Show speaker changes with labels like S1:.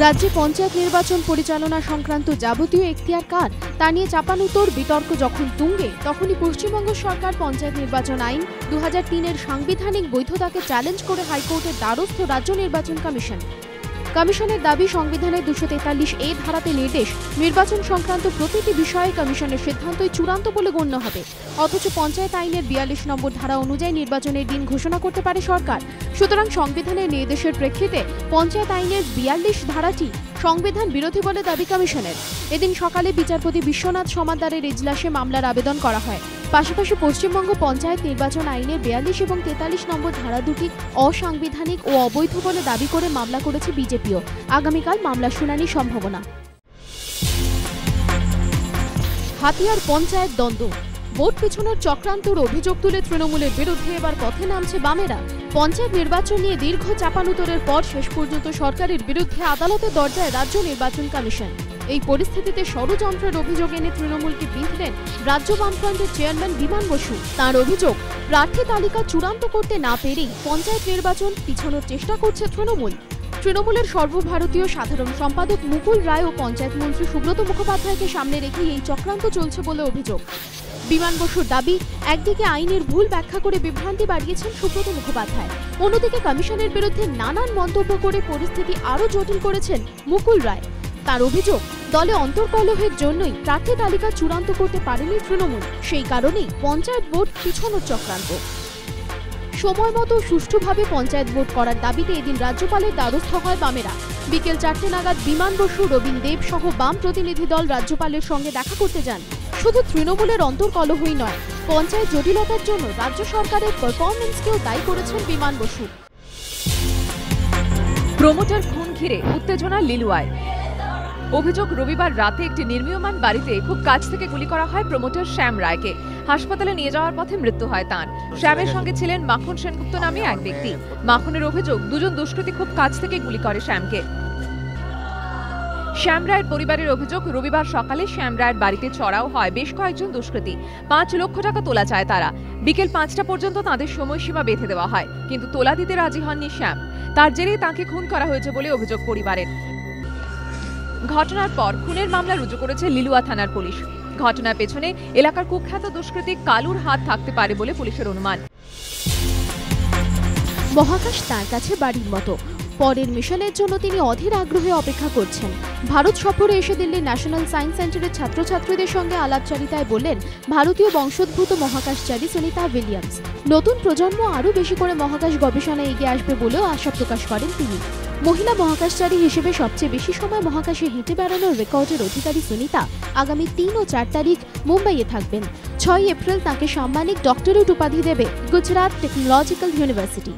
S1: রাজ্যে পঞ্চায়েত নির্বাচন পরিচালনা সংক্রান্ত যাবতীয় এখতিয়ার কার? তা নিয়ে চাপানুতোর বিতর্ক যখন তুঙ্গে, তখনই পশ্চিমবঙ্গ সরকার পঞ্চায়েত নির্বাচন আইন দু এর সাংবিধানিক বৈধতাকে চ্যালেঞ্জ করে হাইকোর্টের দ্বারস্থ রাজ্য নির্বাচন কমিশন। কমিশনের দাবি সংবিধানের দুশো তেতাল্লিশ এ ধারাতে নির্দেশ, নির্বাচন সংক্রান্ত প্রতিটি বিষয়ে কমিশনের সিদ্ধান্তই চূড়ান্ত বলে গণ্য হবে। অথচ পঞ্চায়েত আইনের বিয়াল্লিশ নম্বর ধারা অনুযায়ী নির্বাচনের দিন ঘোষণা করতে পারে সরকার। সুতরাং সংবিধানের নির্দেশের প্রেক্ষিতে পঞ্চায়েত আইনের বিয়াল্লিশ ধারাটি সংবিধান বিরোধী বলে দাবি কমিশনের। এদিন সকালে বিচারপতি বিশ্বনাথ সমাদ্দারের এজলাসে মামলার আবেদন করা হয়। পাশাপাশি পশ্চিমবঙ্গ পঞ্চায়েত নির্বাচন আইনের বিয়াল্লিশ এবং তেতাল্লিশ নম্বর ধারা দুটি অসাংবিধানিক ও অবৈধ বলে দাবি করে মামলা করেছে বিজেপিও। আগামীকাল মামলা শুনানির সম্ভাবনা। হাতিয়ার পঞ্চায়েত দ্বন্দ্ব। ভোট পিছনের চক্রান্তর অভিযোগ তুলে তৃণমূলের বিরুদ্ধে এবার পথে নামছে বামেরা। পঞ্চায়েত নির্বাচন নিয়ে দীর্ঘ চাপানুতরের পর শেষ পর্যন্ত সরকারের বিরুদ্ধে আদালতের দরজায় রাজ্য নির্বাচন কমিশন। এই পরিস্থিতিতে ষড়যন্ত্রের অভিযোগ এনে তৃণমূলকে বিঁধলেন রাজ্য বামফ্রন্টের চেয়ারম্যান বিমান বসু। তার অভিযোগ, প্রার্থী তালিকা চূড়ান্ত করতে না পেরেই পঞ্চায়েত নির্বাচন পিছনোর চেষ্টা করছে তৃণমূল। তৃণমূলের সর্বভারতীয় সাধারণ সম্পাদক মুকুল রায় ও পঞ্চায়েত মন্ত্রী সুব্রত মুখোপাধ্যায়কে সামনে রেখেই এই চক্রান্ত চলছে বলে অভিযোগ। বিমান বসুর দাবি, একদিকে আইনের ভুল ব্যাখ্যা করে বিভ্রান্তি বাড়িয়েছেন সুব্রত মুখোপাধ্যায়। অন্যদিকে কমিশনের বিরুদ্ধে নানান মন্তব্য করে পরিস্থিতি আরও জটিল করেছেন মুকুল রায়। তার অভিযোগ, দলে অন্তর্কলহের জন্যই প্রার্থী তালিকা চূড়ান্ত করতে পারেনি তৃণমূল। সেই কারণেই পঞ্চায়েত ভোট পিছনোর চক্রান্ত। সময় মতো সুষ্ঠুভাবে পঞ্চায়েত ভোট করার দাবিতে এদিন রাজ্যপালের দ্বারস্থ হয় বামেরা। বিকেল চারটে নাগাদ বিমান বসু, রবীন দেব সহ বাম প্রতিনিধি দল রাজ্যপালের সঙ্গে দেখা করতে যান। শুধু তৃণমূলের অন্তর্কলহই নয় পঞ্চায়েত জটিলতার জন্য রাজ্য সরকারের পারফরমেন্সকেও দায়ী করেছেন বিমান বসু।
S2: প্রমোটার খুন ঘিরে উত্তেজনা লিলুয়ায়। অভিযোগ রবিবার রাতে একটি নির্মীয়মান বাড়িতে খুব কাছ থেকে গুলি করা হয় প্রমোটার শ্যাম রায়কে। হাসপাতালে নিয়ে যাওয়ার পথে মৃত্যু হয় তাঁর। শ্যামের সঙ্গে ছিলেন মাখন সেনগুপ্ত নামে এক ব্যক্তি। মাখনের অভিযোগ দুজন দুষ্কৃতী খুব কাছ থেকে গুলি করে শ্যামকে। শ্যাম রায়ের পরিবারের অভিযোগ, রবিবার সকালে শ্যাম রায়ের বাড়িতে চড়াও হয় বেশ কয়েকজন দুষ্কৃতী। পাঁচ লক্ষ টাকা তোলা চায় তারা। বিকেল পাঁচটা পর্যন্ত তাদের সময়সীমা বেঁধে দেওয়া হয়, কিন্তু তোলা দিতে রাজি হননি শ্যাম। তার জেরেই তাকে খুন করা হয়েছে বলে অভিযোগ পরিবারের। ঘটনার পর খুনের মামলা রুজু করেছে লিলুয়া থানার পুলিশ। ঘটনার পেছনে এলাকার কুখ্যাত দুষ্কৃতী কালুর হাত থাকতে পারে বলে পুলিশের অনুমান।
S1: মহাকাশ তার কাছে বাড়ির মতো। পরের মিশনের জন্য তিনি অধীর আগ্রহে অপেক্ষা করছেন। ভারত সফরে এসে দিল্লির ন্যাশনাল সায়েন্স সেন্টারের ছাত্রছাত্রীদের সঙ্গে আলাপচারিতায় বললেন, ভারতীয় বংশোদ্ভূত মহাকাশচারী সুনিতা উইলিয়ামস। নতুন প্রজন্ম আরও বেশি করে মহাকাশ গবেষণায় এগিয়ে আসবে বলেও আশা প্রকাশ করেন তিনি। মহিলা মহাকাশচারী হিসেবে সবচেয়ে বেশি সময় মহাকাশে হেঁটে বেড়ানোর রেকর্ডের অধিকারী সুনিতা আগামী তিন ও চার তারিখ মুম্বাইয়ে থাকবেন। ছয় এপ্রিল তাকে সাম্মানিক ডক্টরেট উপাধি দেবে গুজরাট টেকনোলজিক্যাল ইউনিভার্সিটি।